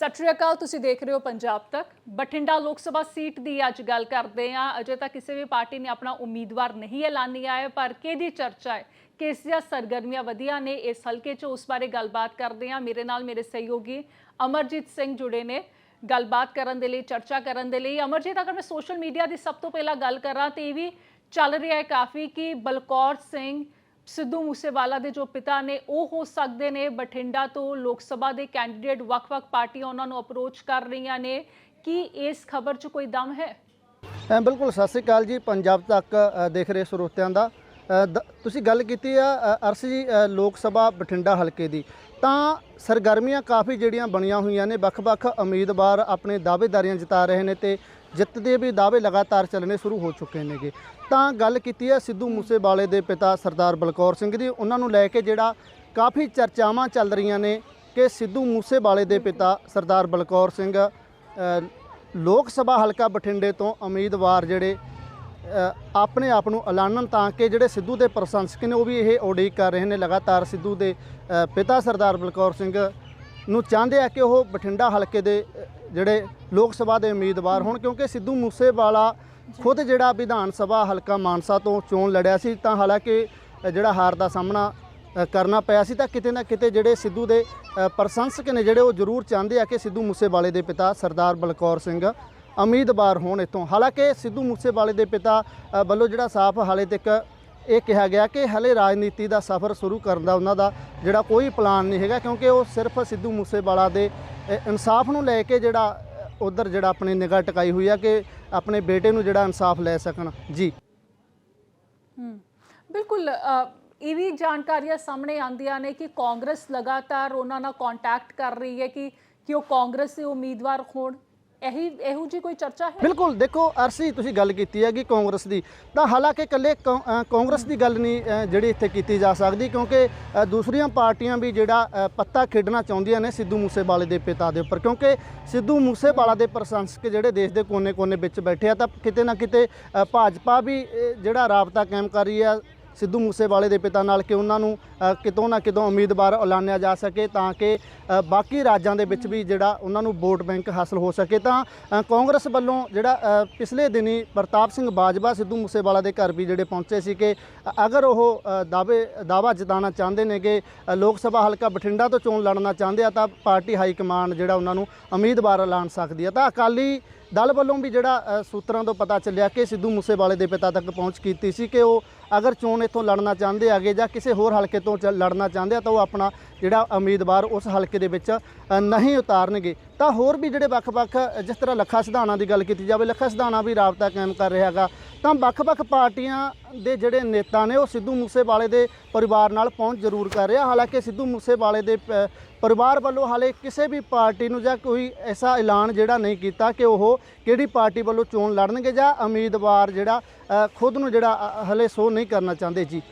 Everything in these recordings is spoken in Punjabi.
ਸਤਿ ਸ਼੍ਰੀ ਅਕਾਲ, ਤੁਸੀਂ ਦੇਖ ਰਹੇ ਹੋ ਪੰਜਾਬ ਤੱਕ। ਬਠਿੰਡਾ ਲੋਕ ਸਭਾ ਸੀਟ ਦੀ ਅੱਜ ਗੱਲ ਕਰਦੇ ਹਾਂ। ਅਜੇ ਤੱਕ ਕਿਸੇ ਵੀ ਪਾਰਟੀ ਨੇ ਆਪਣਾ ਉਮੀਦਵਾਰ ਨਹੀਂ ਐਲਾਨਿਆ ਹੈ ਪਰ ਕਿਹਦੀ ਚਰਚਾ ਹੈ? ਕਿਸ ਦੀਆਂ ਸਰਗਰਮੀਆਂ ਵਧੀਆ ਨੇ? ਇਸ ਹਲਕੇ 'ਚ ਉਸ ਬਾਰੇ ਗੱਲਬਾਤ ਕਰਦੇ ਹਾਂ। ਮੇਰੇ ਨਾਲ ਮੇਰੇ ਸਹਿਯੋਗੀ ਅਮਰਜੀਤ ਸਿੰਘ ਜੁੜੇ ਨੇ ਗੱਲਬਾਤ ਕਰਨ ਦੇ ਲਈ, ਚਰਚਾ ਕਰਨ ਦੇ ਲਈ। ਅਮਰਜੀਤ, ਅਗਰ ਮੈਂ ਸੋਸ਼ਲ ਮੀਡੀਆ ਦੀ ਸਭ ਤੋਂ ਪਹਿਲਾਂ ਗੱਲ ਕਰਾਂ, ਤੇ ਇਹ ਵੀ ਚੱਲ ਰਿਹਾ ਹੈ ਕਾਫੀ ਕਿ ਬਲਕੌਰ ਸਿੰਘ ਸਿੱਧੂ ਮੂਸੇਵਾਲਾ ਦੇ ਜੋ ਪਿਤਾ ਨੇ, ਉਹ ਹੋ ਸਕਦੇ ਨੇ। ਬਠਿੰਡਾ ਤੋਂ ਲੋਕ ਸਭਾ ਦੇ ਕੈਂਡੀਡੇਟ ਵੱਖ-ਵੱਖ ਪਾਰਟੀਆਂ ਉਹਨਾਂ ਨੂੰ ਅਪਰੋਚ ਕਰ ਰਹੀਆਂ ਨੇ। ਕੀ ਇਸ ਖਬਰ 'ਚ ਕੋਈ ਦਮ ਹੈ? ਬਿਲਕੁਲ, ਸਤਿ ਸ੍ਰੀ ਅਕਾਲ ਜੀ। ਪੰਜਾਬ ਤੱਕ ਦੇਖ ਰਹੇ ਸਰੋਤਿਆਂ ਦਾ। ਦ- ਤੁਸੀਂ ਗੱਲ ਕੀਤੀ ਆ ਅਰਸ਼ ਜੀ ਲੋਕ ਸਭਾ ਬਠਿੰਡਾ ਹਲਕੇ ਦੀ। ਤਾਂ ਸਰਗਰਮੀਆਂ ਕਾਫੀ ਜਿਹੜੀਆਂ ਬਣੀਆਂ ਹੋਈਆਂ ਨੇ, ਵੱਖ-ਵੱਖ ਉਮੀਦਵਾਰ ਆਪਣੇ ਦਾਅਵੇਦਾਰੀਆਂ ਜਤਾ ਰਹੇ ਨੇ ਤੇ ਜਿੱਤ ਦੇ ਵੀ ਦਾਅਵੇ ਲਗਾਤਾਰ ਚੱਲਣੇ ਸ਼ੁਰੂ ਹੋ ਚੁੱਕੇ ਨੇਗੇ। ਤਾਂ ਗੱਲ ਕੀਤੀ ਹੈ ਸਿੱਧੂ ਮੂਸੇਵਾਲੇ ਦੇ ਪਿਤਾ ਸਰਦਾਰ ਬਲਕੌਰ ਸਿੰਘ ਦੀ। ਉਹਨਾਂ ਨੂੰ ਲੈ ਕੇ ਜਿਹੜਾ ਕਾਫੀ ਚਰਚਾਵਾਂ ਚੱਲ ਰਹੀਆਂ ਨੇ ਕਿ ਸਿੱਧੂ ਮੂਸੇਵਾਲੇ ਦੇ ਪਿਤਾ ਸਰਦਾਰ ਬਲਕੌਰ ਸਿੰਘ ਲੋਕ ਸਭਾ ਹਲਕਾ ਬਠਿੰਡੇ ਤੋਂ ਉਮੀਦਵਾਰ ਜਿਹੜੇ ਆਪਣੇ ਆਪ ਨੂੰ ਐਲਾਨਣ ਤਾਂ ਕਿ ਜਿਹੜੇ ਸਿੱਧੂ ਦੇ ਪ੍ਰਸ਼ੰਸਕ ਨੇ ਉਹ ਵੀ ਇਹ ਉਡੀਕ ਕਰ ਰਹੇ ਨੇ। ਲਗਾਤਾਰ ਸਿੱਧੂ ਦੇ ਪਿਤਾ ਸਰਦਾਰ ਬਲਕੌਰ ਸਿੰਘ ਨੂੰ ਚਾਹੁੰਦੇ ਆ ਕਿ ਉਹ ਬਠਿੰਡਾ ਹਲਕੇ ਦੇ ਜਿਹੜੇ ਲੋਕ ਸਭਾ ਦੇ ਉਮੀਦਵਾਰ ਹੋਣ, ਕਿਉਂਕਿ ਸਿੱਧੂ ਮੂਸੇਵਾਲਾ ਖੁਦ ਜਿਹੜਾ ਵਿਧਾਨ ਸਭਾ ਹਲਕਾ ਮਾਨਸਾ ਤੋਂ ਚੋਣ ਲੜਿਆ ਸੀ, ਤਾਂ ਹਾਲਾਂਕਿ ਜਿਹੜਾ ਹਾਰ ਦਾ ਸਾਹਮਣਾ ਕਰਨਾ ਪਿਆ ਸੀ, ਤਾਂ ਕਿਤੇ ਨਾ ਕਿਤੇ ਜਿਹੜੇ ਸਿੱਧੂ ਦੇ ਪ੍ਰਸ਼ੰਸਕ ਨੇ ਜਿਹੜੇ ਉਹ ਜ਼ਰੂਰ ਚਾਹੁੰਦੇ ਆ ਕਿ ਸਿੱਧੂ ਮੂਸੇਵਾਲੇ ਦੇ ਪਿਤਾ ਸਰਦਾਰ ਬਲਕੌਰ ਸਿੰਘ ਉਮੀਦਵਾਰ ਹੋਣ ਇੱਥੋਂ। ਹਾਲਾਂਕਿ ਸਿੱਧੂ ਮੂਸੇਵਾਲੇ ਦੇ ਪਿਤਾ ਵੱਲੋਂ ਜਿਹੜਾ ਸਾਫ਼ ਹਾਲੇ ਤੱਕ ਇਹ ਕਿਹਾ ਗਿਆ ਕਿ ਹਲੇ ਰਾਜਨੀਤੀ ਦਾ ਸਫ਼ਰ ਸ਼ੁਰੂ ਕਰਨ ਦਾ ਉਹਨਾਂ ਦਾ ਜਿਹੜਾ ਕੋਈ ਪਲਾਨ ਨਹੀਂ ਹੈਗਾ, ਕਿਉਂਕਿ ਉਹ ਸਿਰਫ ਸਿੱਧੂ ਮੂਸੇਵਾਲਾ ਦੇ ਇਨਸਾਫ ਨੂੰ ਲੈ ਕੇ ਜਿਹੜਾ ਉਧਰ ਜਿਹੜਾ ਆਪਣੀ ਨਿਗਾਹ ਟਿਕਾਈ ਹੋਈ ਆ ਕਿ ਆਪਣੇ ਬੇਟੇ ਨੂੰ ਜਿਹੜਾ ਇਨਸਾਫ ਲੈ ਸਕਣ। ਜੀ। ਹਮ, ਬਿਲਕੁਲ ਇਹ ਵੀ ਜਾਣਕਾਰੀਆਂ ਸਾਹਮਣੇ ਆਉਂਦੀਆਂ ਨੇ ਕਿ ਕਾਂਗਰਸ ਲਗਾਤਾਰ ਉਹਨਾਂ ਨਾਲ ਕੰਟੈਕਟ ਕਰ ਰਹੀ ਹੈ ਕਿ ਕਿ ਉਹ ਕਾਂਗਰਸ ਦੇ ਉਮੀਦਵਾਰ ਹੋਣ। ਇਹੀ ਇਹੋ ਜੀ ਕੋਈ ਚਰਚਾ ਹੈ? ਬਿਲਕੁਲ, ਦੇਖੋ ਅਰਸੀ, ਤੁਸੀਂ ਗੱਲ ਕੀਤੀ ਹੈਗੀ ਕਾਂਗਰਸ ਦੀ। ਤਾਂ ਹਾਲਾਂਕਿ ਇਕੱਲੇ ਕੌ- ਕਾਂਗਰਸ ਦੀ ਗੱਲ ਨਹੀਂ ਜਿਹੜੀ ਇੱਥੇ ਕੀਤੀ ਜਾ ਸਕਦੀ, ਕਿਉਂਕਿ ਦੂਸਰੀਆਂ ਪਾਰਟੀਆਂ ਵੀ ਜਿਹੜਾ ਪੱਤਾ ਖੇਡਣਾ ਚਾਹੁੰਦੀਆਂ ਨੇ ਸਿੱਧੂ ਮੂਸੇਵਾਲੇ ਦੇ ਪਿਤਾ ਦੇ ਉੱਪਰ। ਕਿਉਂਕਿ ਸਿੱਧੂ ਮੂਸੇਵਾਲਾ ਦੇ ਪ੍ਰਸ਼ੰਸਕ ਜਿਹੜੇ ਦੇਸ਼ ਦੇ ਕੋਨੇ-ਕੋਨੇ ਵਿੱਚ ਬੈਠੇ ਆ, ਤਾਂ ਕਿਤੇ ਨਾ ਕਿਤੇ ਭਾਜਪਾ ਵੀ ਜਿਹੜਾ ਰਾਬਤਾ ਕਾਇਮ ਕਰ ਰਹੀ ਆ ਸਿੱਧੂ ਮੂਸੇਵਾਲੇ ਦੇ ਪਿਤਾ ਨਾਲ ਕਿ ਉਹਨਾਂ ਨੂੰ ਕਿਤੋਂ ਨਾ ਕਿਤੋਂ ਉਮੀਦਵਾਰ ਐਲਾਨਿਆ ਜਾ ਸਕੇ ਤਾਂ ਕਿ ਬਾਕੀ ਰਾਜਾਂ ਦੇ ਵਿੱਚ ਵੀ ਜਿਹੜਾ ਉਹਨਾਂ ਨੂੰ ਵੋਟ ਬੈਂਕ ਹਾਸਲ ਹੋ ਸਕੇ ਤਾਂ ਕਾਂਗਰਸ ਵੱਲੋਂ ਜਿਹੜਾ ਪਿਛਲੇ ਦਿਨੀ ਪ੍ਰਤਾਪ ਸਿੰਘ ਬਾਜਵਾ ਸਿੱਧੂ ਮੂਸੇਵਾਲਾ ਦੇ ਘਰ ਵੀ ਜਿਹੜੇ ਪਹੁੰਚੇ ਸੀ ਕਿ ਅਗਰ ਉਹ ਦਾਅਵੇ ਦਾਵਾ ਜਤਾਉਣਾ ਚਾਹੁੰਦੇ ਨੇ ਕਿ ਲੋਕ ਸਭਾ ਹਲਕਾ ਬਠਿੰਡਾ ਤੋਂ ਚੋਣ ਲੜਨਾ ਚਾਹੁੰਦੇ ਆ ਤਾਂ ਪਾਰਟੀ ਹਾਈ ਕਮਾਂਡ ਜਿਹੜਾ ਉਹਨਾਂ ਨੂੰ ਉਮੀਦਵਾਰ ਐਲਾਨ ਸਕਦੀ ਹੈ ਤਾਂ ਅਕਾਲੀ ਦਲ ਵੱਲੋਂ ਵੀ ਜਿਹੜਾ ਸੂਤਰਾਂ ਤੋਂ ਪਤਾ ਚੱਲਿਆ ਕਿ ਸਿੱਧੂ ਮੂਸੇਵਾਲੇ ਦੇ ਪਿਤਾ ਤੱਕ ਪਹੁੰਚ ਕੀਤੀ ਸੀ ਕਿ ਉਹ ਅਗਰ ਚੋਣ ਇੱਥੋਂ ਲੜਨਾ ਚਾਹੁੰਦੇ ਆਗੇ ਜਾਂ ਕਿਸੇ ਹੋਰ ਹਲਕੇ ਤੋਂ ਚ- ਲੜਨਾ ਚਾਹੁੰਦੇ ਆ ਤਾਂ ਉਹ ਆਪਣਾ ਜਿਹੜਾ ਉਮੀਦਵਾਰ ਉਸ ਹਲਕੇ ਦੇ ਵਿੱਚ ਨਹੀਂ ਉਤਾਰਨਗੇ। ਤਾਂ ਹੋਰ ਵੀ ਜਿਹੜੇ ਵੱਖ-ਵੱਖ, ਜਿਸ ਤਰ੍ਹਾਂ ਲੱਖਾ ਸਿਧਾਣਾ ਦੀ ਗੱਲ ਕੀਤੀ ਜਾਵੇ, ਲੱਖਾ ਸਿਧਾਣਾ ਵੀ ਰਾਬਤਾ ਕਾਇਮ ਕਰ ਰਿਹਾ ਹੈਗਾ। ਤਾਂ ਵੱਖ-ਵੱਖ ਪਾਰਟੀਆਂ ਦੇ ਜਿਹੜੇ ਨੇਤਾ ਨੇ ਉਹ ਸਿੱਧੂ ਮੂਸੇਵਾਲੇ ਦੇ ਪਰਿਵਾਰ ਨਾਲ ਪਹੁੰਚ ਜ਼ਰੂਰ ਕਰ ਰਿਹਾ ਹਾਲਾਂਕਿ ਸਿੱਧੂ ਮੂਸੇਵਾਲੇ ਦੇ ਪਰਿਵਾਰ ਵੱਲੋਂ ਹਾਲੇ ਕਿਸੇ ਵੀ ਪਾਰਟੀ ਨੂੰ ਜਾਂ ਕੋਈ ਐਸਾ ਐਲਾਨ ਜਿਹੜਾ ਨਹੀਂ ਕੀਤਾ ਕਿ ਉਹ ਕਿਹੜੀ ਪਾਰਟੀ ਵੱਲੋਂ ਚੋਣ ਲੜਨਗੇ ਜਾਂ ਉਮੀਦਵਾਰ ਜਿਹੜਾ ਖੁਦ ਨੂੰ ਜਿਹੜਾ ਹਲੇ ਸੋ ਨਹੀਂ ਕਰਨਾ ਚਾਹੁੰਦੇ ਜੀ।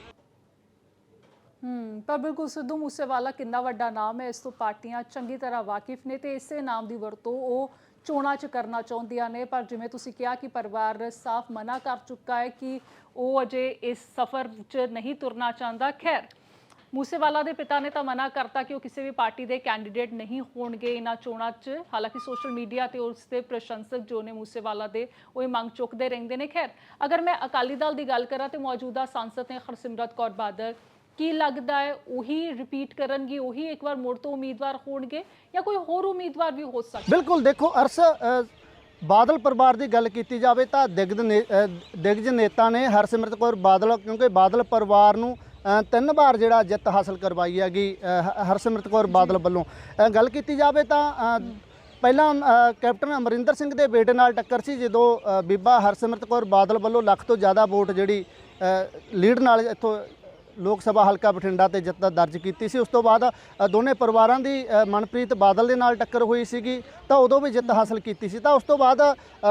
ਹਮ ਪਰ ਬਿਲਕੁਲ ਸਿੱਧੂ ਮੂਸੇਵਾਲਾ ਕਿੰਨਾ ਵੱਡਾ ਨਾਮ ਹੈ। ਇਸ ਤੋਂ ਪਾਰਟੀਆਂ ਚੰਗੀ ਤਰ੍ਹਾਂ ਵਾਕਿਫ ਨੇ ਤੇ ਇਸੇ ਨਾਮ ਦੀ ਵਰਤੋਂ ਉਹ ਚੋਣਾਂ 'ਚ ਕਰਨਾ ਚਾਹੁੰਦੀਆਂ ਨੇ, ਪਰ ਜਿਵੇਂ ਤੁਸੀਂ ਕਿਹਾ ਕਿ ਪਰਿਵਾਰ ਸਾਫ਼ ਮਨਾ ਕਰ ਚੁੱਕਾ ਹੈ ਕਿ ਉਹ ਅਜੇ ਇਸ ਸਫ਼ਰ 'ਚ ਨਹੀਂ ਤੁਰਨਾ ਚਾਹੁੰਦਾ। ਖੈਰ, ਮੂਸੇਵਾਲਾ ਦੇ ਪਿਤਾ ਨੇ ਤਾਂ ਮਨਾ ਕਰਤਾ ਕਿ ਉਹ ਕਿਸੇ ਵੀ ਪਾਰਟੀ ਦੇ ਕੈਂਡੀਡੇਟ ਨਹੀਂ ਹੋਣਗੇ ਇਹਨਾਂ ਚੋਣਾਂ 'ਚ। ਹਾਲਾਂਕਿ ਸੋਸ਼ਲ ਮੀਡੀਆ ਤੇ ਉਸ ਦੇ ਪ੍ਰਸ਼ੰਸਕ ਜੋ ਨੇ ਮੂਸੇਵਾਲਾ ਦੇ, ਉਹ ਇਹ ਮੰਗ ਚੁੱਕਦੇ ਰਹਿੰਦੇ ਨੇ। ਖੈਰ, ਅਗਰ ਮੈਂ ਅਕਾਲੀ ਦਲ ਦੀ ਗੱਲ ਕਰਾਂ ਤੇ ਮੌਜੂਦਾ ਸੰਸਦ ਨੇ ਹਰਸਿਮਰਤ ਕੌਰ ਬਾਦਲ ਕੀ ਲੱਗਦਾ ਹੈ ਉਹੀ ਰਿਪੀਟ ਕਰਨਗੇ ਉਹੀ ਇੱਕ ਵਾਰ ਮੁੜ ਤੋਂ ਉਮੀਦਵਾਰ ਹੋਣਗੇ ਜਾਂ ਕੋਈ ਹੋਰ ਉਮੀਦਵਾਰ ਵੀ ਹੋ ਸਕਦਾ ਬਿਲਕੁਲ ਦੇਖੋ ਅਰਸ ਬਾਦਲ ਪਰਿਵਾਰ ਦੀ ਗੱਲ ਕੀਤੀ ਜਾਵੇ ਤਾਂ ਦਿਗਜ ਦਿਗਜ ਨੇਤਾ ਨੇ ਹਰਸਿਮਰਤ ਕੌਰ ਬਾਦਲ ਕਿਉਂਕਿ ਬਾਦਲ ਪਰਿਵਾਰ ਨੂੰ ਤਿੰਨ ਵਾਰ ਜਿਹੜਾ ਜਿੱਤ ਹਾਸਲ ਕਰਵਾਈ ਹੈਗੀ ਹਰਸਿਮਰਤ ਕੌਰ ਬਾਦਲ ਵੱਲੋਂ। ਗੱਲ ਕੀਤੀ ਜਾਵੇ ਤਾਂ ਪਹਿਲਾਂ ਕੈਪਟਨ ਅਮਰਿੰਦਰ ਸਿੰਘ ਦੇ ਬੇਟੇ ਨਾਲ ਟੱਕਰ ਸੀ ਜਦੋਂ ਬੀਬਾ ਹਰਸਿਮਰਤ ਕੌਰ ਬਾਦਲ ਵੱਲੋਂ ਲੱਖ ਤੋਂ ਜ਼ਿਆਦਾ ਵੋਟ ਜਿਹੜੀ ਲੀਡ ਨਾਲ ਇੱਥੋਂ ਲੋਕ ਸਭਾ ਹਲਕਾ ਬਠਿੰਡਾ ਤੇ ਜਿੱਤ ਦਰਜ ਕੀਤੀ ਸੀ। ਉਸ ਤੋਂ ਬਾਅਦ ਦੋਨੇ ਪਰਿਵਾਰਾਂ ਦੀ ਮਨਪ੍ਰੀਤ ਬਾਦਲ ਦੇ ਨਾਲ ਟੱਕਰ ਹੋਈ ਸੀਗੀ, ਤਾਂ ਉਦੋਂ ਵੀ ਜਿੱਤ ਹਾਸਲ ਕੀਤੀ ਸੀ। ਤਾਂ ਉਸ ਤੋਂ ਬਾਅਦ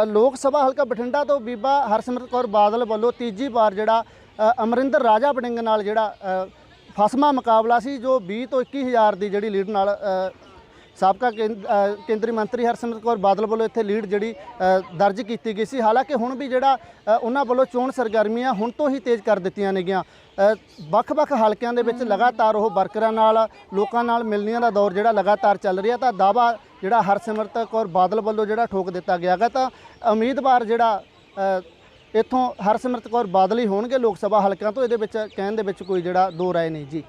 ਲੋਕ ਸਭਾ ਹਲਕਾ ਬਠਿੰਡਾ ਤੋਂ ਬੀਬਾ ਹਰਸਿਮਰਤ ਕੌਰ ਬਾਦਲ ਵੱਲੋਂ ਤੀਜੀ ਵਾਰ ਜਿਹੜਾ ਅਮਰਿੰਦਰ ਰਾਜਾ ਬੜਿੰਗ ਨਾਲ ਜਿਹੜਾ ਫਸਮਾ ਮੁਕਾਬਲਾ ਸੀ, ਜੋ 20 ਤੋਂ 21 ਹਜ਼ਾਰ ਦੀ ਜਿਹੜੀ ਲੀਡ ਨਾਲ ਸਾਬਕਾ ਕੇਂਦ- ਕੇਂਦਰੀ ਮੰਤਰੀ ਹਰਸਿਮਰਤ ਕੌਰ ਬਾਦਲ ਵੱਲੋਂ ਇੱਥੇ ਲੀਡ ਜਿਹੜੀ ਦਰਜ ਕੀਤੀ ਗਈ ਸੀ। ਹਾਲਾਂਕਿ ਹੁਣ ਵੀ ਜਿਹੜਾ ਉਹਨਾਂ ਵੱਲੋਂ ਚੋਣ ਸਰਗਰਮੀਆਂ ਹੁਣ ਤੋਂ ਹੀ ਤੇਜ਼ ਕਰ ਦਿੱਤੀਆਂ ਨੇਗੀਆਂ। ਵੱਖ-ਵੱਖ ਹਲਕਿਆਂ ਦੇ ਵਿੱਚ ਲਗਾਤਾਰ ਉਹ ਵਰਕਰਾਂ ਨਾਲ, ਲੋਕਾਂ ਨਾਲ ਮਿਲਣੀਆਂ ਦਾ ਦੌਰ ਜਿਹੜਾ ਲਗਾਤਾਰ ਚੱਲ ਰਿਹਾ, ਤਾਂ ਦਾਵਾ ਜਿਹੜਾ ਹਰਸਿਮਰਤ ਕੌਰ ਬਾਦਲ ਵੱਲੋਂ ਜਿਹੜਾ ਠੋਕ ਦਿੱਤਾ ਗਿਆ ਗਾ ਤਾਂ ਉਮੀਦਵਾਰ ਜਿਹੜਾ ਇੱਥੋਂ ਹਰਸਿਮਰਤ ਕੌਰ ਬਾਦਲ ਹੀ ਹੋਣਗੇ ਲੋਕ ਸਭਾ ਹਲਕਿਆਂ ਤੋਂ। ਇਹਦੇ ਵਿੱਚ, ਕਹਿਣ ਦੇ ਵਿੱਚ ਕੋਈ ਜਿਹੜਾ, ਦੋ ਰਾਏ ਨਹੀਂ ਜੀ।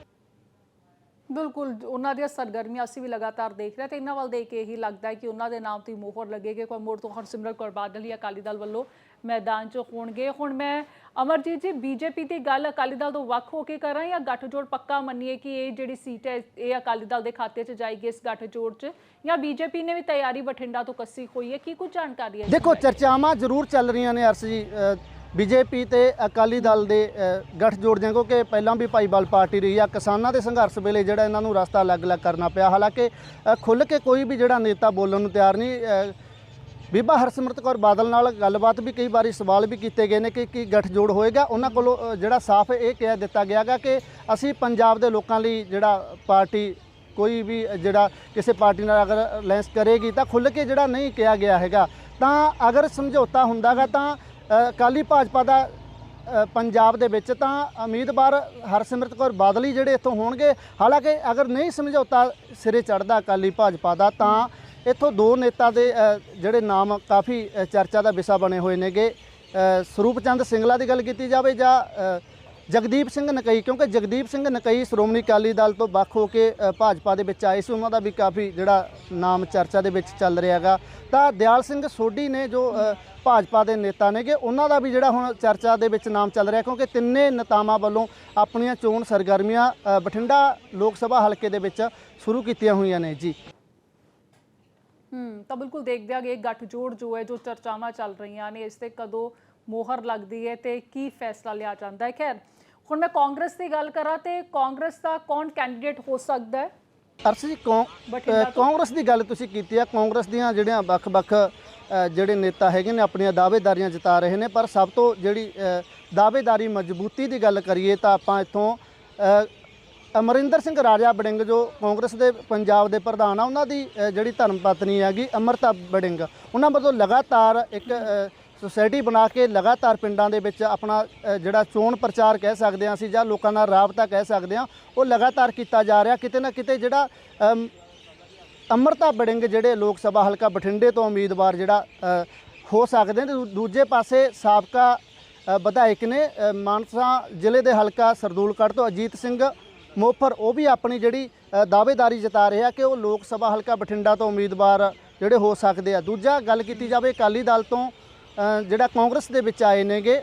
ਬਿਲਕੁਲ ਉਹਨਾਂ ਦੀਆਂ ਸਰਗਰਮੀਆਂ ਅਸੀਂ ਵੀ ਲਗਾਤਾਰ ਦੇਖ ਰਹੇ ਤੇ ਇਹਨਾਂ ਵੱਲ ਦੇਖ ਕੇ ਇਹੀ ਲੱਗਦਾ ਹੈ ਕਿ ਉਹਨਾਂ ਦੇ ਨਾਮ ਤੇ ਮੋਹਰ ਲੱਗੇਗੀ। ਕੋਈ ਮੋੜ ਤੋਂ ਹਰਸਿਮਰਤ ਕੌਰ ਬਾਦਲ ਹੀ ਅਕਾਲੀ ਦਲ ਵੱਲੋਂ ਮੈਦਾਨ 'ਚ ਹੋਣਗੇ। ਹੁਣ ਮੈਂ ਅਮਰਜੀਤ ਜੀ ਬੀਜੇਪੀ ਦੀ ਗੱਲ ਅਕਾਲੀ ਦਲ ਤੋਂ ਵੱਖ ਹੋ ਕੇ ਕਰਾਂ ਜਾਂ ਗੱਠਜੋੜ ਪੱਕਾ ਮੰਨੀਏ ਕਿ ਇਹ ਜਿਹੜੀ ਸੀਟ ਹੈ ਇਹ ਅਕਾਲੀ ਦਲ ਦੇ ਖਾਤੇ 'ਚ ਜਾਏਗੀ ਇਸ ਗੱਠਜੋੜ 'ਚ? ਜਾਂ ਬੀਜੇਪੀ ਨੇ ਵੀ ਤਿਆਰੀ ਬਠਿੰਡਾ ਤੋਂ ਕੱਸੀ ਹੋਈ ਹੈ? ਕੀ ਕੁਝ ਜਾਣਕਾਰੀ ਹੈ ਦੇਖੋ? ਚਰਚਾਵਾਂ ਜ਼ਰੂਰ ਚੱਲ ਰਹੀਆਂ ਨੇ ਅਰਸ਼ ਜੀ ਬੀਜੇਪੀ ਤੇ ਅਕਾਲੀ ਦਲ ਦੇ ਅ, ਗੱਠਜੋੜ ਦੀਆਂ ਕਿਉਂਕਿ ਪਹਿਲਾਂ ਵੀ ਭਾਈਵਾਲ ਪਾਰਟੀ ਰਹੀ ਆ ਕਿਸਾਨਾਂ ਦੇ ਸੰਘਰਸ਼ ਵੇਲੇ ਜਿਹੜਾ ਇਹਨਾਂ ਨੂੰ ਰਸਤਾ ਅਲੱਗ-ਅਲੱਗ ਕਰਨਾ ਪਿਆ। ਹਾਲਾਂਕਿ ਅ, ਖੁੱਲ੍ਹ ਕੇ ਕੋਈ ਵੀ ਜਿਹੜਾ ਨੇਤਾ ਬੋਲਣ ਨੂੰ ਤਿਆਰ ਨਹੀਂ ਬੀਬਾ ਹਰਸਿਮਰਤ ਕੌਰ ਬਾਦਲ ਨਾਲ ਗੱਲਬਾਤ ਵੀ ਕਈ ਵਾਰੀ ਸਵਾਲ ਵੀ ਕੀਤੇ ਗਏ ਨੇ ਕਿ ਕੀ ਗੱਠਜੋੜ ਹੋਏਗਾ। ਉਹਨਾਂ ਕੋਲੋਂ ਜਿਹੜਾ ਸਾਫ਼ ਇਹ ਕਹਿ ਦਿੱਤਾ ਗਿਆਗਾ ਕਿ ਅਸੀਂ ਪੰਜਾਬ ਦੇ ਲੋਕਾਂ ਲਈ ਜਿਹੜਾ ਪਾਰਟੀ ਕੋਈ ਵੀ ਜਿਹੜਾ ਕਿਸੇ ਪਾਰਟੀ ਨਾਲ ਅਗਰ ਅਲਾਈਅੰਸ ਕਰੇਗੀ ਤਾਂ ਖੁੱਲ੍ਹ ਕੇ ਜਿਹੜਾ ਨਹੀਂ ਕਿਹਾ ਗਿਆ ਹੈਗਾ। ਤਾਂ ਅਗਰ ਸਮਝੌਤਾ ਹੁੰਦਾਗਾ ਤਾਂ ਅਕਾਲੀ ਭਾਜਪਾ ਦਾ ਪੰਜਾਬ ਦੇ ਵਿੱਚ ਤਾਂ ਉਮੀਦਵਾਰ ਹਰਸਿਮਰਤ ਕੌਰ ਬਾਦਲ ਹੀ ਜਿਹੜੇ ਇੱਥੋਂ ਹੋਣਗੇ, ਹਾਲਾਂਕਿ ਅਗਰ ਨਹੀਂ ਸਮਝੌਤਾ ਸਿਰੇ ਚੜਦਾ ਅਕਾਲੀ ਭਾਜਪਾ ਦਾ, ਤਾਂ ਇੱਥੋਂ ਦੋ ਨੇਤਾ ਦੇ ਜਿਹੜੇ ਨਾਮ ਕਾਫੀ ਚਰਚਾ ਦਾ ਵਿਸ਼ਾ ਬਣੇ ਹੋਏ ਨੇਗੇ। ਸਰੂਪ ਚੰਦ ਸਿੰਗਲਾ ਦੀ ਗੱਲ ਕੀਤੀ ਜਾਵੇ ਜਾਂ ਜਗਦੀਪ ਸਿੰਘ ਨਕਈ, ਕਿਉਂਕਿ ਜਗਦੀਪ ਸਿੰਘ ਨਕਈ ਸ਼੍ਰੋਮਣੀ ਅਕਾਲੀ ਦਲ ਤੋਂ ਵੱਖ ਹੋ ਕੇ ਭਾਜਪਾ ਦੇ ਵਿੱਚ ਆਏ ਸੀ, ਉਹਨਾਂ ਦਾ ਵੀ ਕਾਫੀ ਜਿਹੜਾ ਨਾਮ ਚਰਚਾ ਦੇ ਵਿੱਚ ਚੱਲ ਰਿਹਾ ਹੈਗਾ। ਤਾਂ ਦਿਆਲ ਸਿੰਘ ਸੋਢੀ ਨੇ ਜੋ ਭਾਜਪਾ ਦੇ ਨੇਤਾ ਨੇਗੇ, ਉਹਨਾਂ ਦਾ ਵੀ ਜਿਹੜਾ ਹੁਣ ਚਰਚਾ ਦੇ ਵਿੱਚ ਨਾਮ ਚੱਲ ਰਿਹਾ, ਕਿਉਂਕਿ ਤਿੰਨੇ ਨੇਤਾਵਾਂ ਵੱਲੋਂ ਆਪਣੀਆਂ ਚੋਣ ਸਰਗਰਮੀਆਂ ਬਠਿੰਡਾ ਲੋਕ ਸਭਾ ਹਲਕੇ ਦੇ ਵਿੱਚ ਸ਼ੁਰੂ ਕੀਤੀਆਂ ਹੋਈਆਂ ਨੇ ਜੀ। ਹੂੰ, ਤਾਂ ਬਿਲਕੁਲ ਦੇਖਦੇ ਆਗੇ ਗੱਠਜੋੜ ਜੋ ਹੈ, ਜੋ ਚਰਚਾਵਾਂ ਚੱਲ ਰਹੀਆਂ ਨੇ, ਇਸ ਤੇ ਕਦੋਂ ਮੋਹਰ ਲੱਗਦੀ ਹੈ ਤੇ ਕੀ ਫੈਸਲਾ ਲਿਆ ਜਾਂਦਾ ਹੈ। ਖੈਰ ਹੁਣ ਮੈਂ ਕਾਂਗਰਸ ਦੀ ਗੱਲ ਕਰਾਂ ਤੇ ਕਾਂਗਰਸ ਦਾ ਕੌਣ ਕੈਂਡੀਡੇਟ ਹੋ ਸਕਦਾ ਹੈ? ਅਰਸ਼ ਕਾਂਗਰਸ ਦੀ ਗੱਲ ਤੁਸੀਂ ਕੀਤੀ ਆ ਕਾਂਗਰਸ ਦੀਆਂ ਜਿਹੜੀਆਂ ਵੱਖ-ਵੱਖ ਜਿਹੜੇ ਨੇਤਾ ਹੈਗੇ ਨੇ ਆਪਣੀਆਂ ਦਾਅਵੇਦਾਰੀਆਂ ਜਤਾ ਰਹੇ ਨੇ ਪਰ ਸਭ ਤੋਂ ਜਿਹੜੀ ਦਾਅਵੇਦਾਰੀ ਮਜ਼ਬੂਤੀ ਦੀ ਗੱਲ ਕਰੀਏ ਤਾਂ ਆਪਾਂ ਇੱਥੋਂ ਅਮਰਿੰਦਰ ਸਿੰਘ ਰਾਜਾ ਬੜਿੰਗ ਜੋ ਕਾਂਗਰਸ ਦੇ ਪੰਜਾਬ ਦੇ ਪ੍ਰਧਾਨ ਆ ਉਹਨਾਂ ਦੀ ਜਿਹੜੀ ਧਰਮ ਪਤਨੀ ਹੈਗੀ ਅਮਰਤਾ ਬੜਿੰਗ ਉਹਨਾਂ ਵੱਲੋਂ ਲਗਾਤਾਰ ਇੱਕ ਸੁਸਾਇਟੀ ਬਣਾ ਕੇ ਲਗਾਤਾਰ ਪਿੰਡਾਂ ਦੇ ਵਿੱਚ ਆਪਣਾ ਜਿਹੜਾ ਚੋਣ ਪ੍ਰਚਾਰ ਕਹਿ ਸਕਦੇ ਹਾਂ ਅਸੀਂ ਜਾਂ ਲੋਕਾਂ ਨਾਲ ਰਾਬਤਾ ਕਹਿ ਸਕਦੇ ਹਾਂ ਉਹ ਲਗਾਤਾਰ ਕੀਤਾ ਜਾ ਰਿਹਾ। ਕਿਤੇ ਨਾ ਕਿਤੇ ਜਿਹੜਾ ਅਮ, ਅਮਰਤਾ ਬੜਿੰਗ ਜਿਹੜੇ ਲੋਕ ਸਭਾ ਹਲਕਾ ਬਠਿੰਡੇ ਤੋਂ ਉਮੀਦਵਾਰ ਜਿਹੜਾ ਹੋ ਸਕਦੇ ਨੇ ਦੂ- ਦੂਜੇ ਪਾਸੇ ਸਾਬਕਾ ਵਿਧਾਇਕ ਨੇ ਮਾਨਸਾ ਜ਼ਿਲ੍ਹੇ ਦੇ ਹਲਕਾ ਸਰਦੂਲਗੜ੍ਹ ਤੋਂ ਅਜੀਤ ਸਿੰਘ ਮੋਫਰ ਉਹ ਵੀ ਆਪਣੀ ਜਿਹੜੀ ਦਾਅਵੇਦਾਰੀ ਜਤਾ ਰਿਹਾ ਕਿ ਉਹ ਲੋਕ ਸਭਾ ਹਲਕਾ ਬਠਿੰਡਾ ਤੋਂ ਉਮੀਦਵਾਰ ਜਿਹੜੇ ਹੋ ਸਕਦੇ ਆ। ਦੂਜਾ ਗੱਲ ਕੀਤੀ ਜਾਵੇ ਅਕਾਲੀ ਦਲ ਤੋਂ ਜਿਹੜਾ ਕਾਂਗਰਸ ਦੇ ਵਿੱਚ ਆਏ ਨੇਗੇ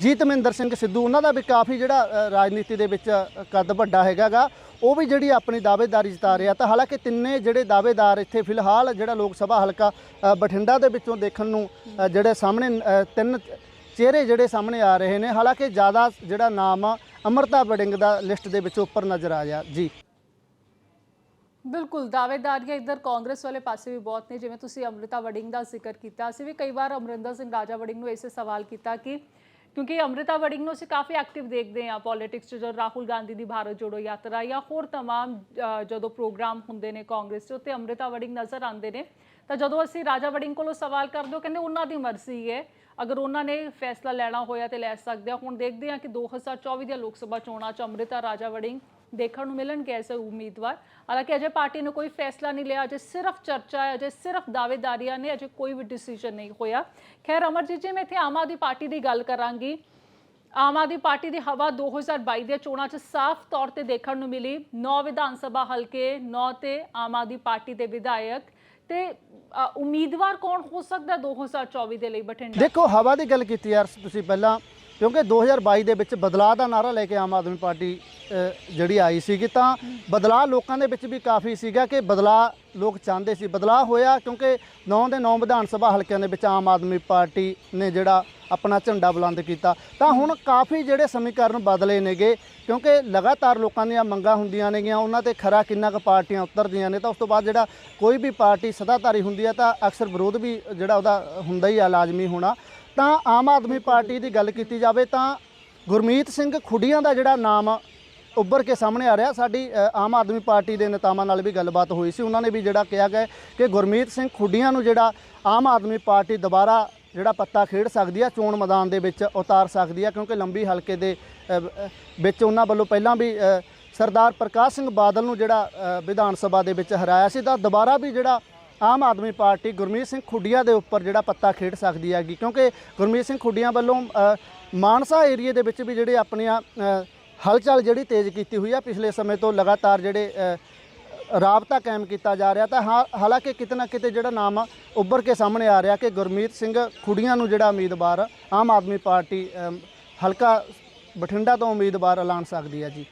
ਜੀਤਮਿੰਦਰ ਸਿੰਘ ਸਿੱਧੂ ਉਹਨਾਂ ਦਾ ਵੀ ਕਾਫੀ ਜਿਹੜਾ ਰਾਜਨੀਤੀ ਦੇ ਵਿੱਚ ਕੱਦ ਵੱਡਾ ਹੈਗਾਗਾ। ਉਹ ਵੀ ਜਿਹੜੀ ਆਪਣੀ ਦਾਅਵੇਦਾਰੀ ਜਤਾ ਰਿਹਾ ਤਾਂ ਹਾਲਾਂਕਿ ਤਿੰਨੇ ਜਿਹੜੇ ਦਾਅਵੇਦਾਰ ਇੱਥੇ ਫਿਲਹਾਲ ਜਿਹੜਾ ਲੋਕ ਸਭਾ ਹਲਕਾ ਬਠਿੰਡਾ ਦੇ ਵਿੱਚੋਂ ਦੇਖਣ ਨੂੰ ਜਿਹੜੇ ਸਾਹਮਣੇ ਤਿੰਨ ਚਿਹਰੇ ਜਿਹੜੇ ਸਾਹਮਣੇ ਆ ਰਹੇ ਨੇ। ਹਾਲਾਂਕਿ ਜ਼ਿਆਦਾ ਜਿਹੜਾ ਨਾਮ ਆ, ਅਮਰਤਾ ਬੜਿੰਗ ਦਾ ਲਿਸਟ ਦੇ ਵਿੱਚ ਉੱਪਰ ਨਜ਼ਰ ਆ ਜਾ ਜੀ। ਬਿਲਕੁਲ ਦਾਅਵੇਦਾਰੀਆਂ ਇੱਧਰ ਕਾਂਗਰਸ ਵਾਲੇ ਪਾਸੇ ਵੀ ਬਹੁਤ ਨੇ ਜਿਵੇਂ ਤੁਸੀਂ ਅੰਮ੍ਰਿਤਾ ਵੜਿੰਗ ਦਾ ਜ਼ਿਕਰ ਕੀਤਾ ਅਸੀਂ ਵੀ ਕਈ ਵਾਰ ਅਮਰਿੰਦਰ ਸਿੰਘ ਰਾਜਾ ਵੜਿੰਗ ਨੂੰ ਇਸੇ ਸਵਾਲ ਕੀਤਾ ਕਿ ਕਿਉਂਕਿ ਅੰਮ੍ਰਿਤਾ ਵੜਿੰਗ ਨੂੰ ਅਸੀਂ ਕਾਫੀ ਐਕਟਿਵ ਦੇਖਦੇ ਹਾਂ ਪੋਲਿਟਿਕਸ 'ਚ ਜਦੋਂ ਰਾਹੁਲ ਗਾਂਧੀ ਦੀ ਭਾਰਤ ਜੋੜੋ ਯਾਤਰਾ ਜਾਂ ਹੋਰ तमाम ਅ, ਜਦੋਂ ਪ੍ਰੋਗਰਾਮ ਹੁੰਦੇ ਨੇ ਕਾਂਗਰਸ 'ਚ ਉੱਤੇ ਅੰਮ੍ਰਿਤਾ ਵੜਿੰਗ ਨਜ਼ਰ ਆਉਂਦੇ ਨੇ ਤਾਂ ਜਦੋਂ ਅਸੀਂ ਰਾਜਾ ਵੜਿੰਗ ਕੋਲੋਂ ਸਵਾਲ ਕਰਦੇ ਹਾਂ ਕਹਿੰਦੇ ਉਹਨਾਂ ਦੀ ਮਰਜ਼ੀ ਹੈ ਅਗਰ ਉਹਨਾਂ ਨੇ ਫੈਸਲਾ ਲੈਣਾ ਹੋਇਆ ਤੇ ਲੈ ਸਕਦੇ ਆ ਹੁਣ ਦੇਖਦੇ ਹਾਂ ਕਿ 2024 ਦੀਆਂ ਲੋਕ ਸਭਾ ਚੋਣਾਂ 'ਚ ਅੰਮ੍ਰਿਤਾ ਰਾਜਾ ਵੜਿੰਗ ਦੇਖਣ ਨੂੰ ਮਿਲਣਗੇ ਐਸੇ ਉਮੀਦਵਾਰ। ਹਾਲਾਂਕਿ ਅਜੇ ਪਾਰਟੀ ਨੇ ਕੋਈ ਫੈਸਲਾ ਨਹੀਂ ਲਿਆ, ਅਜੇ ਸਿਰਫ ਚਰਚਾ ਹੈ, ਅਜੇ ਸਿਰਫ ਦਾਅਵੇਦਾਰੀਆਂ ਨੇ, ਅਜੇ ਕੋਈ ਵੀ ਡਿਸੀਜਨ ਨਹੀਂ ਹੋਇਆ। ਖੈਰ, ਅਮਰਜੀਤ ਜੀ, ਮੈਂ ਇੱਥੇ ਆਮ ਆਦਮੀ ਪਾਰਟੀ ਦੀ ਗੱਲ ਕਰਾਂਗੀ। ਆਮ ਆਦਮੀ ਪਾਰਟੀ ਦੀ ਹਵਾ 2022 ਦੀਆਂ ਚੋਣਾਂ 'ਚ ਸਾਫ਼ ਤੌਰ ਤੇ ਦੇਖਣ ਨੂੰ ਮਿਲੀ। 9 ਵਿਧਾਨ ਸਭਾ ਹਲਕੇ 9 ਤੇ ਆਮ ਆਦਮੀ ਪਾਰਟੀ ਦੇ ਵਿਧਾਇਕ। ਤੇ ਉਮੀਦਵਾਰ ਕੌਣ ਹੋ ਸਕਦਾ 2024 ਦੇ ਲਈ ਬਠਿੰਡਾ? ਦੇਖੋ, ਹਵਾ ਦੀ ਗੱਲ ਕੀਤੀ ਯਾਰ ਤੁਸੀਂ ਪਹਿਲਾਂ ਕਿਉਂਕਿ 2022 ਦੇ ਵਿੱਚ ਬਦਲਾਅ ਦਾ ਨਾਰਾ ਲੈ ਕੇ ਆਮ ਆਦਮੀ ਪਾਰਟੀ ਜਿਹੜੀ ਆਈ ਸੀਗੀ ਤਾਂ ਬਦਲਾਅ ਲੋਕਾਂ ਦੇ ਵਿੱਚ ਵੀ ਕਾਫੀ ਸੀਗਾ ਕਿ ਬਦਲਾਅ ਲੋਕ ਚਾਹੁੰਦੇ ਸੀ। ਬਦਲਾਅ ਹੋਇਆ ਕਿਉਂਕਿ 9 ਦੇ 9 ਵਿਧਾਨ ਸਭਾ ਹਲਕਿਆਂ ਦੇ ਵਿੱਚ ਆਮ ਆਦਮੀ ਪਾਰਟੀ ਨੇ ਜਿਹੜਾ ਆਪਣਾ ਝੰਡਾ ਬੁਲੰਦ ਕੀਤਾ। ਤਾਂ ਹੁਣ ਕਾਫੀ ਜਿਹੜੇ ਸਮੀਕਰਨ ਬਦਲੇ ਨੇਗੇ ਕਿਉਂਕਿ ਲਗਾਤਾਰ ਲੋਕਾਂ ਦੀਆਂ ਮੰਗਾਂ ਹੁੰਦੀਆਂ ਨੇਗੀਆਂ, ਉਹਨਾਂ ਤੇ ਖਰਾ ਕਿੰਨਾ ਕੁ ਪਾਰਟੀਆਂ ਉਤਰਦੀਆਂ ਨੇ ਤਾਂ ਉਸ ਤੋਂ ਬਾਅਦ ਜਿਹੜਾ ਕੋਈ ਵੀ ਪਾਰਟੀ ਸਦਾਧਾਰੀ ਹੁੰਦੀ ਹੈ ਤਾਂ ਅਕਸਰ ਵਿਰੋਧ ਵੀ ਜਿਹੜਾ ਉਹਦਾ ਹੁੰਦਾ ਹੀ ਆ, ਲਾਜ਼ਮੀ ਹੋਣਾ। ਤਾਂ ਆਮ ਆਦਮੀ ਪਾਰਟੀ ਦੀ ਗੱਲ ਕੀਤੀ ਜਾਵੇ ਤਾਂ ਗੁਰਮੀਤ ਸਿੰਘ ਖੁੱਡੀਆਂ ਦਾ ਜਿਹੜਾ ਨਾਮ ਉੱਭਰ ਕੇ ਸਾਹਮਣੇ ਆ ਰਿਹਾ, ਸਾਡੀ ਆਮ ਆਦਮੀ ਪਾਰਟੀ ਦੇ ਨੇਤਾਵਾਂ ਨਾਲ ਵੀ ਗੱਲਬਾਤ ਹੋਈ ਸੀ। ਉਹਨਾਂ ਨੇ ਵੀ ਜਿਹੜਾ ਕਿਹਾ ਗਿਆ ਕਿ ਗੁਰਮੀਤ ਸਿੰਘ ਖੁੱਡੀਆਂ ਨੂੰ ਜਿਹੜਾ ਆਮ ਆਦਮੀ ਪਾਰਟੀ ਦੁਬਾਰਾ ਜਿਹੜਾ ਪੱਤਾ ਖੇਡ ਸਕਦੀ ਆ, ਚੋਣ ਮੈਦਾਨ ਦੇ ਵਿੱਚ ਉਤਾਰ ਸਕਦੀ ਆ, ਕਿਉਂਕਿ ਲੰਬੀ ਹਲਕੇ ਦੇ ਵਿੱਚ ਉਹਨਾਂ ਵੱਲੋਂ ਪਹਿਲਾਂ ਵੀ ਸਰਦਾਰ ਪ੍ਰਕਾਸ਼ ਸਿੰਘ ਬਾਦਲ ਨੂੰ ਜਿਹੜਾ ਵਿਧਾਨ ਸਭਾ ਦੇ ਵਿੱਚ ਹਰਾਇਆ ਸੀ, ਤਾਂ ਦੁਬਾਰਾ ਵੀ ਜਿਹੜਾ ਆਮ ਆਦਮੀ ਪਾਰਟੀ ਗੁਰਮੀਤ ਸਿੰਘ ਖੁੱਡੀਆਂ ਦੇ ਉੱਪਰ ਜਿਹੜਾ ਪੱਤਾ ਖੇਡ ਸਕਦੀ ਹੈਗੀ, ਕਿਉਂਕਿ ਗੁਰਮੀਤ ਸਿੰਘ ਖੁੱਡੀਆਂ ਵੱਲੋਂ ਮਾਨਸਾ ਏਰੀਏ ਦੇ ਵਿੱਚ ਵੀ ਜਿਹੜੇ ਆਪਣੀਆਂ ਹਲਚਲ ਜਿਹੜੀ ਤੇਜ਼ ਕੀਤੀ ਹੋਈ ਆ, ਪਿਛਲੇ ਸਮੇਂ ਤੋਂ ਲਗਾਤਾਰ ਜਿਹੜੇ ਰਾਬਤਾ ਕਾਇਮ ਕੀਤਾ ਜਾ ਰਿਹਾ, ਤਾਂ ਹਾਂ, ਹਾਲਾਂਕਿ ਕਿਤੇ ਨਾ ਕਿਤੇ ਜਿਹੜਾ ਨਾਮ ਉੱਭਰ ਕੇ ਸਾਹਮਣੇ ਆ ਰਿਹਾ ਕਿ ਗੁਰਮੀਤ ਸਿੰਘ ਖੁੱਡੀਆਂ ਨੂੰ ਜਿਹੜਾ ਉਮੀਦਵਾਰ ਆਮ ਆਦਮੀ ਪਾਰਟੀ ਹਲਕਾ ਬਠਿੰਡਾ ਤੋਂ ਉਮੀਦਵਾਰ ਐਲਾਨ ਸਕਦੀ ਹੈ ਜੀ।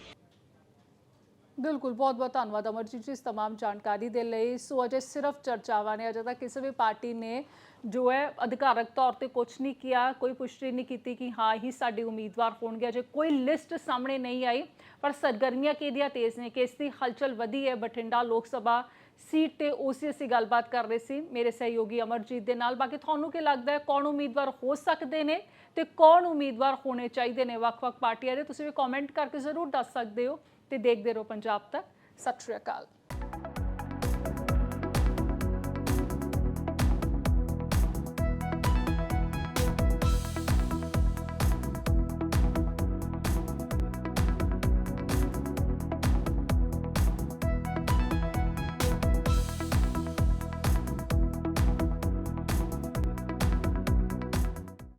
ਬਿਲਕੁਲ ਬਹੁਤ ਬਹੁਤ ਧੰਨਵਾਦ ਅਮਰਜੀਤ ਜੀ ਇਸ तमाम ਜਾਣਕਾਰੀ ਦੇ ਲਈ ਸੋ ਅਜੇ ਸਿਰਫ ਚਰਚਾਵਾਂ ਨੇ ਅਜੇ ਤੱਕ ਕਿਸੇ ਵੀ ਪਾਰਟੀ ਨੇ ਜੋ ਹੈ ਅਧਿਕਾਰਕ ਤੌਰ ਤੇ ਕੁਝ ਨਹੀਂ ਕੀਤਾ ਕੋਈ ਪੁਸ਼ਟੀ ਨਹੀਂ ਕੀਤੀ ਕਿ ਹਾਂ ਹੀ ਸਾਡੇ ਉਮੀਦਵਾਰ ਹੋਣਗੇ ਅਜੇ ਕੋਈ ਲਿਸਟ ਸਾਹਮਣੇ ਨਹੀਂ ਆਈ ਪਰ ਸਰਗਰਮੀਆਂ ਕਿਹਦੀਆਂ ਤੇਜ਼ ਨੇ ਕਿ ਇਸ ਦੀ ਹਲਚਲ ਵਧੀ ਹੈ ਬਠਿੰਡਾ ਲੋਕ ਸਭਾ ਸੀਟ ਤੇ ਉਸੇ ਅਸੀਂ ਗੱਲਬਾਤ ਕਰ ਰਹੇ ਸੀ ਮੇਰੇ ਸਹਿਯੋਗੀ ਅਮਰਜੀਤ ਦੇ ਨਾਲ ਬਾਕੀ ਤੁਹਾਨੂੰ ਕੀ ਲੱਗਦਾ ਹੈ ਕੌਣ ਉਮੀਦਵਾਰ ਹੋ ਸਕਦੇ ਨੇ ਤੇ ਕੌਣ ਉਮੀਦਵਾਰ ਹੋਣੇ ਚਾਹੀਦੇ ਨੇ ਵੱਖ-ਵੱਖ ਪਾਰਟੀਆਂ ਦੇ ਤੁਸੀਂ ਵੀ ਕਮੈਂਟ ਕਰਕੇ ਜ਼ਰੂਰ ਦੱਸ ਸਕਦੇ ਹੋ ਤੇ ਦੇਖਦੇ ਰਹੋ ਪੰਜਾਬ ਤੱਕ। ਸਤਿ ਸ਼੍ਰੀ ਅਕਾਲ।